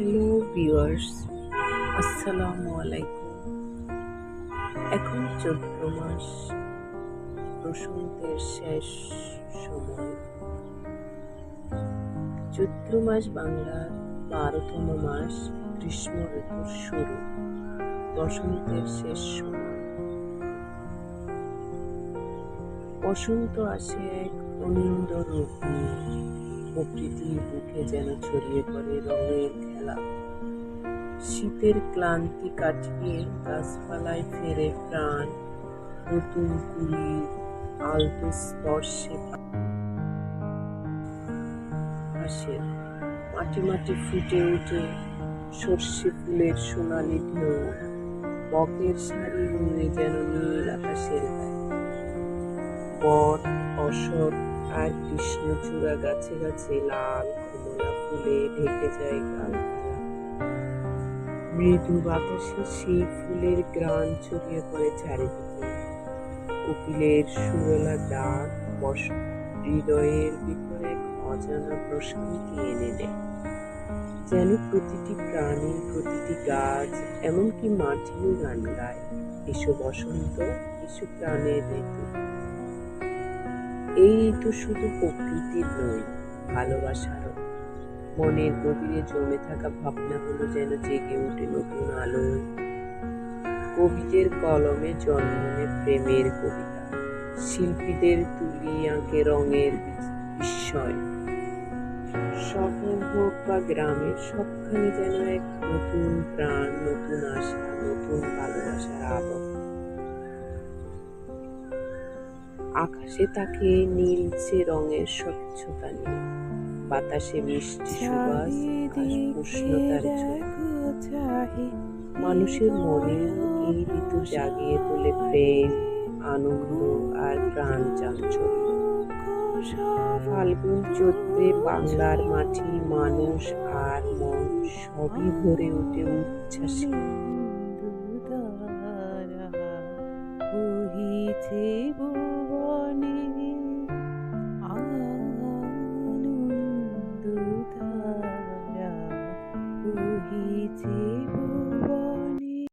Hello viewers আসসালামু আলাইকুম এখন চৈত্র মাস। বসন্তের শেষ সময়। চৈত্র মাস বাংলার বারোতম মাস গ্রীষ্ম ঋতুর শুরু। বসন্তের শেষ সময়। বসন্ত আসে এক অনিন্দ রূপ নিয়ে। প্রকৃতির বুকে যেন ছড়িয়ে পড়ে রঙের খেলা। শীতের ক্লান্তি কাটিয়ে গাছপালায় ফেরে প্রাণ, নতুন কুলির আলতো স্পর্শে আসে মাটি মাটি ফুটে ওঠে সর্ষে ফুলের সোনালি ঢেউ বকের শাড়ি উড়ে যেন নীল আকাশের বট, অশোক আর কৃষ্ণচূড়া গাছে গাছে লাল কমলা ফুলে ঢেকে যায় গালপালা মৃদু বাতাসে সেই ফুলের গ্রান ছড়িয়ে পড়ে চারিদিকে। কোকিলের সুরলা ডাক হৃদয়ের ভিতরে অজানা প্রশান্তি এনে দেয়। যেন প্রতিটি প্রাণী, প্রতিটি গাছ, এমনকি মাটিও গান গায়। এসো বসন্ত এসো প্রাণের ঋতু। এই ঋতু শুধু প্রকৃতির নয়, ভালোবাসারও। মনের গভীরে জমে থাকা ভাবনাগুলো যেন জেগে ওঠে নতুন আলোয়। কবিদের কলমে জন্ম নেয় প্রেমের কবিতা। শিল্পীদের তুলি আঁকে রঙের বিস্ময়। শহর হোক বা গ্রামের, সবখানে যেন এক নতুন প্রাণ, নতুন আশা, নতুন ভালোবাসার আবহ। আকাশে তাকে নীলচে রঙের স্বচ্ছতা নিয়ে বাতাসে মিষ্টি সুবাস উষ্ণতার মানুষের মনে এই ঋতু জাগিয়ে তোলে প্রেম আনন্দ আর প্রাণ চাঞ্চল্য। ফাল্গুন চৈত্রে বাংলার মাটি মানুষ আর মন সবই ভরে ওঠে উচ্ছ্বাসে। বহিছে রহিছে